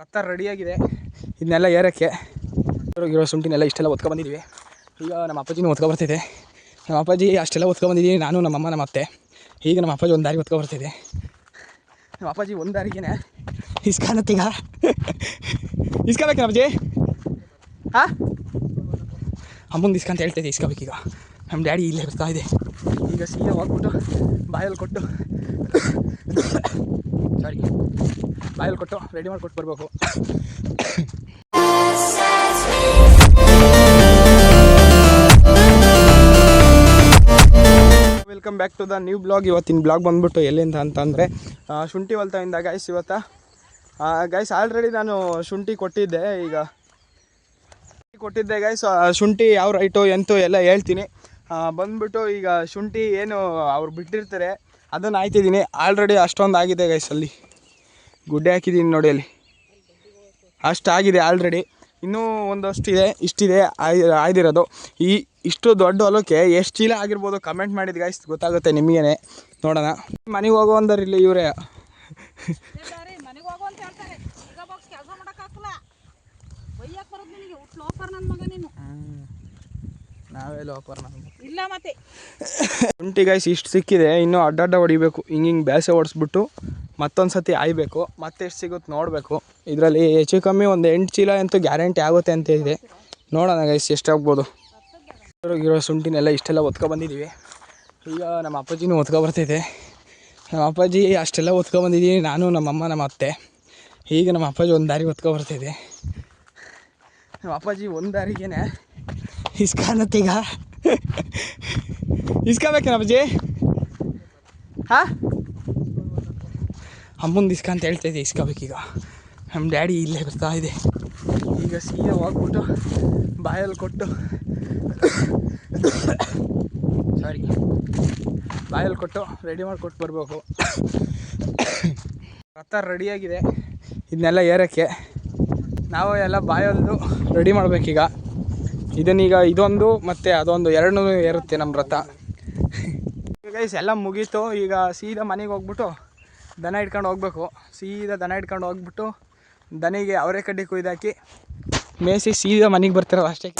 ರಥ ರೆಡಿಯಾಗಿದೆ ಇದನ್ನೆಲ್ಲ ಏರೋಕ್ಕೆ. ಇರೋ ಶುಂಠಿನೆಲ್ಲ ಇಷ್ಟೆಲ್ಲ ಒತ್ಕೊಂಡ್ಬಂದಿದ್ದೀವಿ ಈಗ ನಮ್ಮ ಅಪ್ಪಾಜಿನೂ ಒತ್ಕೊಬರ್ತಿದೆ ನಮ್ಮ ಅಪ್ಪಾಜಿ ಅಷ್ಟೆಲ್ಲ ಒತ್ಕೊಂಡ್ಬಂದಿದ್ದೀವಿ ನಾನು ನಮ್ಮಮ್ಮ ನಮ್ಮ ಅತ್ತೆ. ಈಗ ನಮ್ಮ ಅಪ್ಪಾಜಿ ಒಂದು ದಾರಿ ಒತ್ಕೊಬರ್ತಿದೆ ನಮ್ಮ ಅಪ್ಪಾಜಿ ಒಂದು ದಾರಿಗೇನೆ. ಇಸ್ಕಾನತ್ತೀಗ ಇಸ್ಕೋಬೇಕು ಅಪ್ಪಾಜಿ? ಹಾಂ ಅಮ್ಮಂದು ಇಸ್ಕಂತ ಹೇಳ್ತಿದ್ದೆ ಇಸ್ಕೋಬೇಕೀಗ ನಮ್ಮ ಡ್ಯಾಡಿ ಇಲ್ಲೇ ಬರ್ತಾ ಇದೆ. ಈಗ ಸೀದಾ ಹೋಗ್ಬಿಟ್ಟು ಬಾಯಲ್ಲಿ ಕೊಟ್ಟು ಸಾರಿ ಬಾಯಲ್ಲಿ ಕೊಟ್ಟು ರೆಡಿ ಮಾಡಿಕೊಟ್ಟು ಬರಬೇಕು. Welcome back to the new blog ಇವತ್ತಿನ ಬ್ಲಾಗ್ ಬಂದ್ಬಿಟ್ಟು ಎಲ್ಲಿಂದ ಅಂತಂದರೆ ಶುಂಠಿ ಹೊಲ್ತಾಯಿಂದ ಗೈಸ್ ಇವತ್ತ. ಗೈಸ್ ಆಲ್ರೆಡಿ ನಾನು ಶುಂಠಿ ಕೊಟ್ಟಿದ್ದೆ ಈಗ. ಕೊಟ್ಟಿದ್ದೆ ಗೈಸ್ ಶುಂಠಿ ಯಾವ ರೈಟು ಎಂತು ಎಲ್ಲ ಹೇಳ್ತೀನಿ. ಬಂದ್ಬಿಟ್ಟು ಈಗ ಶುಂಠಿ ಏನು ಅವ್ರು ಬಿಟ್ಟಿರ್ತಾರೆ, ಅದನ್ನು ಆಯ್ತಿದ್ದೀನಿ ಆಲ್ರೆಡಿ ಅಷ್ಟೊಂದು ಆಗಿದೆ ಗೈಸ್ ಅಲ್ಲಿ. ಗುಡ್ಡೆ ಹಾಕಿದ್ದೀನಿ ನೋಡಿ ಅಲ್ಲಿ. ಅಷ್ಟಾಗಿದೆ ಆಲ್ರೆಡಿ ಇನ್ನೂ ಒಂದಷ್ಟು ಇದೆ, ಇಷ್ಟಿದೆ, ಆಯ್, ಆಯ್ದಿರೋದು. ಈ ಇಷ್ಟು ದೊಡ್ಡ ಹೊಲಕ್ಕೆ ಎಷ್ಟು ಚೀಲ ಆಗಿರ್ಬೋದು ಕಮೆಂಟ್ ಮಾಡಿದ ಗೈಸ್ ಗೊತ್ತಾಗುತ್ತೆ ನಿಮಗೇನೆ. ನೋಡೋಣ. ಮನೆಗೆ ಹೋಗೋ ಅಂದರ್ ಇಲ್ಲಿ ಇವರೇ. ನಾವೇ ವ್ಯಾಪಾರ ಇಲ್ಲ ಮತ್ತೆ. ಶುಂಠಿ ಗೈಸ್ ಇಷ್ಟು ಸಿಕ್ಕಿದೆ. ಇನ್ನೂ ಅಡ್ಡಡ್ಡ ಹೊಡಿಬೇಕು. ಹಿಂಗೆ ಹಿಂಗೆ ಬೇಸೆ ಓಡಿಸ್ಬಿಟ್ಟು ಮತ್ತೊಂದು ಸತಿ ಆಯ್ಬೇಕು. ಮತ್ತೆ ಎಷ್ಟು ಸಿಗುತ್ತೆ ನೋಡಬೇಕು. ಇದರಲ್ಲಿ ಹೆಚ್ಚು ಕಮ್ಮಿ ಒಂದು ಎಂಟು ಚೀಲ ಅಂತೂ ಗ್ಯಾರಂಟಿ ಆಗುತ್ತೆ ಅಂತ ಇದೆ. ನೋಡೋಣ ಗೈಸ್ ಎಷ್ಟಾಗ್ಬೋದು ಇರೋ ಶುಂಠಿನೆಲ್ಲ ಇಷ್ಟೆಲ್ಲ ಒತ್ಕೊಬಂದಿದ್ದೀವಿ ಈಗ ನಮ್ಮ ಅಪ್ಪಾಜಿನೂ ಒತ್ಕೊಬರ್ತಿದೆ ನಮ್ಮ ಅಪ್ಪಾಜಿ ಅಷ್ಟೆಲ್ಲ ಒತ್ಕೊಬಂದಿದ್ದೀವಿ ನಾನು ನಮ್ಮಮ್ಮ ನಮ್ಮ ಅತ್ತೆ. ಈಗ ನಮ್ಮ ಅಪ್ಪಾಜಿ ಒಂದು ದಾರಿ ಒತ್ಕೊಬರ್ತಿದೆ ನಮ್ಮ ಅಪ್ಪಾಜಿ ಒಂದು ದಾರಿಗೇನೆ ಇಸ್ಕಾನತ್ತೀಗ ಇಸ್ಕೋಬೇಕೇನ ಅಪ್ಪಾಜಿ ಹಾಂ ಅಮ್ಮಂದು ಇಸ್ಕ ಅಂತ ಹೇಳ್ತೈತೆ ಇಸ್ಕೋಬೇಕೀಗ ನಮ್ಮ ಡ್ಯಾಡಿ ಇಲ್ಲೇ ಬರ್ತಾ ಇದೆ. ಈಗ ಸೀದಾ ಹೋಗ್ಬಿಟ್ಟು ಬಾಯಲ್ಲಿ ಕೊಟ್ಟು ಸಾರಿ ಬಾಯಲ್ಲಿ ಕೊಟ್ಟು ರೆಡಿ ಮಾಡಿಕೊಟ್ಟು ಬರಬೇಕು. ರಥ ರೆಡಿಯಾಗಿದೆ ಇದನ್ನೆಲ್ಲ ಏರೋಕ್ಕೆ. ನಾವು ಎಲ್ಲ ಬಾಯಲ್ದು ರೆಡಿ ಮಾಡಬೇಕೀಗ. ಇದನ್ನೀಗ ಇದೊಂದು ಮತ್ತು ಅದೊಂದು ಎರಡೂ ಏರುತ್ತೆ ನಮ್ಮ ರಥ ಗೈಸ್ ಎಲ್ಲ ಮುಗೀತು. ಈಗ ಸೀದಾ ಮನೆಗೆ ಹೋಗ್ಬಿಟ್ಟು ದನ ಇಟ್ಕೊಂಡು ಹೋಗ್ಬೇಕು. ಸೀದಾ ದನ ಇಟ್ಕೊಂಡು ಹೋಗ್ಬಿಟ್ಟು ದನಿಗೆ ಅವರೇ ಕಡ್ಡಿ ಕುಯ್ದಾಕಿ ಮೇಯಿಸಿ ಸೀದಾ ಮನೆಗೆ ಬರ್ತಿರೋದು ಅಷ್ಟೇ.